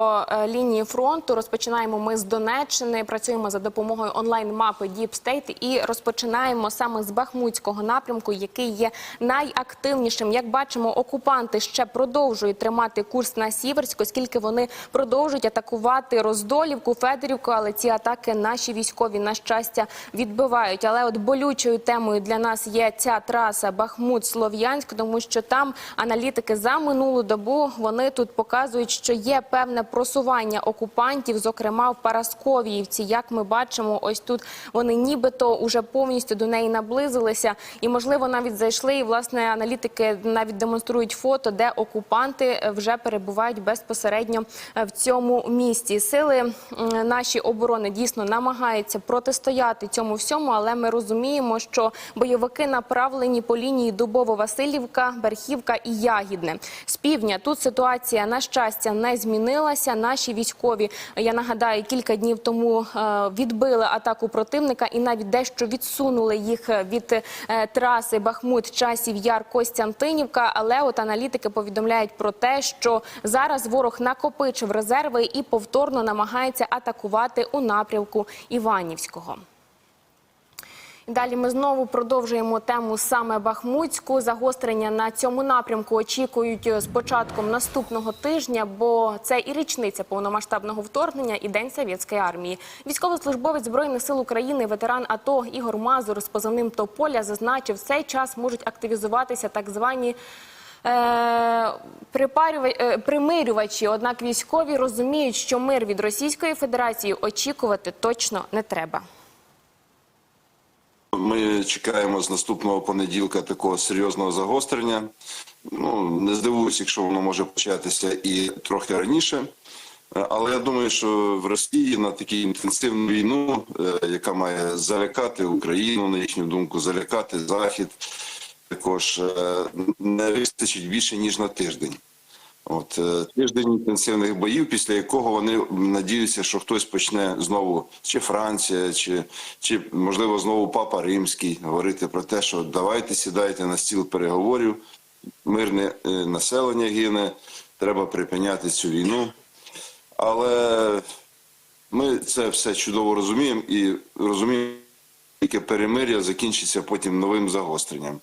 е, лінії фронту розпочинаємо ми з Донеччини. Працюємо за допомогою онлайн-мапи Deep State і розпочинаємо саме з Бахмутського напрямку, який є найактивнішим. Як бачимо, окупанти ще продовжують тримати курс на Сіверськ, оскільки вони продовжують атакувати Роздолівку, Федорівку. Але ці атаки наші військові на щастя відбивають. Але от болючою темою для нас є ця траса Бахмут-Слов'янськ, тому що там аналітики за минулу добу вони тут показують, що є певне просування окупантів, зокрема в Парасковіївці. Як ми бачимо, ось тут вони нібито уже повністю до неї наблизилися, і можливо навіть зайшли. І власне аналітики навіть демонструють фото, де окупанти е, вже перебувають безпосередньо е, в цьому місті. Сили наші оборони дійсно намагаються протистояти цьому всьому, але ми розуміємо, що бойовики направлені по лінії Дубово-Василівка, Берхівка і Ягідне. З півдня тут ситуація на щастя не змінилася. Наші військові, я нагадаю, кілька днів тому е, відбили атаку противника і навіть дещо відсунули їх від е, траси Бахмут, Часів Яр, Костянтинівка. Але от аналітики повідомляють про те, що зараз ворог накопичив резерви і повторно намагається атакувати у напрямку Іванівського. Далі ми знову продовжуємо тему саме Бахмутську. Загострення на цьому напрямку очікують з початком наступного тижня, бо це і річниця повномасштабного вторгнення, і день совєтської армії. Військовослужбовець збройних сил України, ветеран АТО Ігор Мазур з позивним Тополя зазначив, в цей час можуть активізуватися так звані. Е, е, примирювачі, однак військові розуміють, що мир від Російської Федерації очікувати точно не треба. Ми чекаємо з наступного понеділка такого серйозного загострення. Ну не здивуюсь, якщо воно може початися і трохи раніше. Е, Але я думаю, що в Росії на таку інтенсивну війну, е, яка має залякати Україну, на їхню думку, залякати Захід, також е, не вистачить більше ніж на тиждень. От е, тиждень інтенсивних боїв, після якого вони надіються, що хтось почне знову, чи Франція, чи, чи можливо знову Папа Римський говорити про те, що давайте сідайте на стіл переговорів, мирне е, населення гине, треба припиняти цю війну. Але ми це все чудово розуміємо і розуміємо, яке перемир'я закінчиться потім новим загостренням.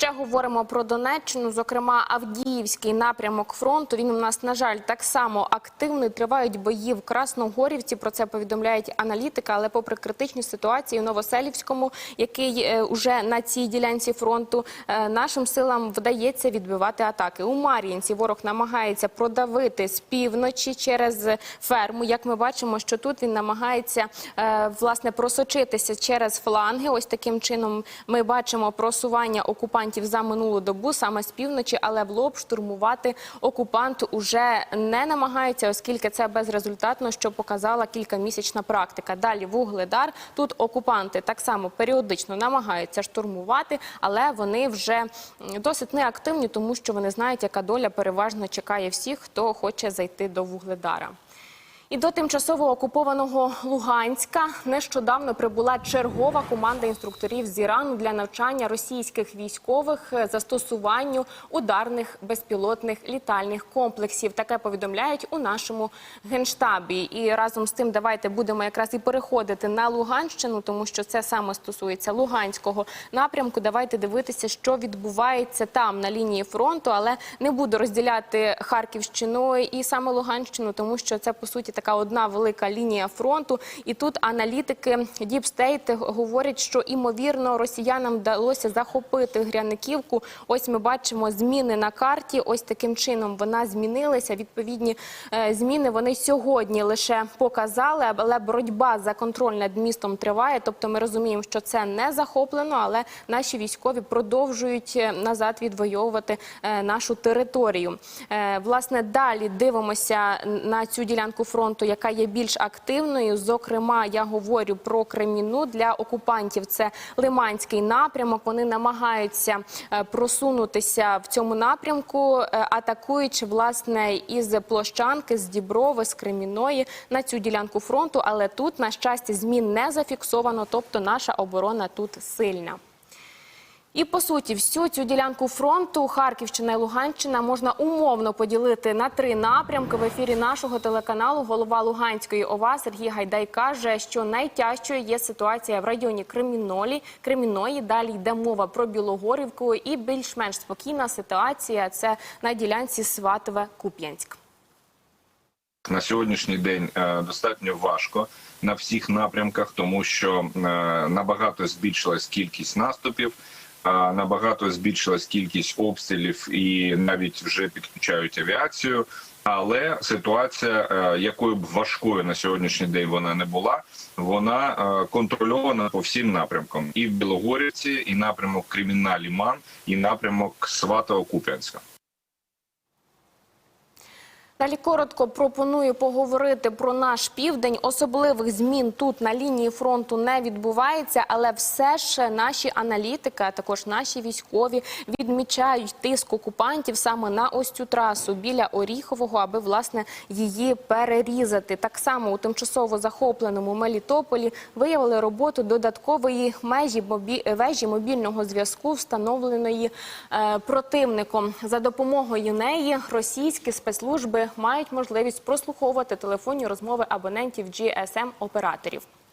Ще говоримо про Донеччину, зокрема Авдіївський напрямок фронту. Він у нас, на жаль, так само активний. Тривають бої в Красногорівці. Про це повідомляють аналітики. Але, попри критичні ситуації у Новоселівському, який е, уже на цій ділянці фронту, е, нашим силам вдається відбивати атаки. У Мар'їнці ворог намагається продавити з півночі через ферму. Як ми бачимо, що тут він намагається е, власне просочитися через фланги. Ось таким чином ми бачимо просування окупантів за минулу добу саме з півночі, але в лоб штурмувати окупант уже не намагається, оскільки це безрезультатно, що показала кількамісячна практика. Далі вугледар. Тут окупанти так само періодично намагаються штурмувати, але вони вже досить неактивні, тому що вони знають, яка доля переважно чекає всіх, хто хоче зайти до вугледара. І до тимчасово окупованого Луганська нещодавно прибула чергова команда інструкторів з Ірану для навчання російських військових застосуванню ударних безпілотних літальних комплексів. Таке повідомляють у нашому генштабі. І разом з тим давайте будемо якраз і переходити на Луганщину, тому що це саме стосується Луганського напрямку. Давайте дивитися, що відбувається там на лінії фронту, але не буду розділяти Харківщину і саме Луганщину, тому що це по суті така одна велика лінія фронту. І тут аналітики State говорять, що імовірно росіянам вдалося захопити Гряниківку. Ось ми бачимо зміни на карті. Ось таким чином вона змінилася. Відповідні е, зміни вони сьогодні лише показали, але боротьба за контроль над містом триває. Тобто, ми розуміємо, що це не захоплено, але наші військові продовжують е, назад відвоювати е, нашу територію. Власне, далі дивимося на цю ділянку фронту, яка є більш активною. Зокрема, я говорю про Креміну для окупантів. Це Лиманський напрямок. Вони намагаються е, просунутися в цьому напрямку, е, атакуючи власне із площанки, з Діброви, з Креміної на цю ділянку фронту. Але тут, на щастя, змін не зафіксовано, тобто наша оборона тут сильна. І по суті, всю цю ділянку фронту Харківщина і Луганщина можна умовно поділити на три напрямки. В ефірі нашого телеканалу голова Луганської ОВА Сергій Гайдай каже, що найтяжчою є ситуація в районі Кремінолі, Креміної. Далі йде мова про Білогорівку і більш-менш спокійна ситуація це на ділянці Сватове-Куп'янськ. на сьогоднішній день е, достатньо важко на всіх напрямках, тому що е, набагато збільшилась кількість наступів, набагато збільшилась кількість обстрілів і навіть вже підключають авіацію. Але ситуація, е, якою б важкою на сьогоднішній день вона не була, вона е, контрольована по всім напрямкам: і в Білогорівці, і напрямок Кремінна Ліман, і напрямок Сватово-Куп'янська. Далі коротко пропоную поговорити про наш південь. Особливих змін тут на лінії фронту не відбувається, але все ж наші аналітики, а також наші військові відмічають тиск окупантів саме на ось цю трасу біля Оріхового, аби власне її перерізати. Так само у тимчасово захопленому Мелітополі виявили роботу додаткової межі вежі мобільного зв'язку, встановленої е, противником. За допомогою неї російські спецслужби мають можливість прослуховувати телефонні розмови абонентів GSM-операторів.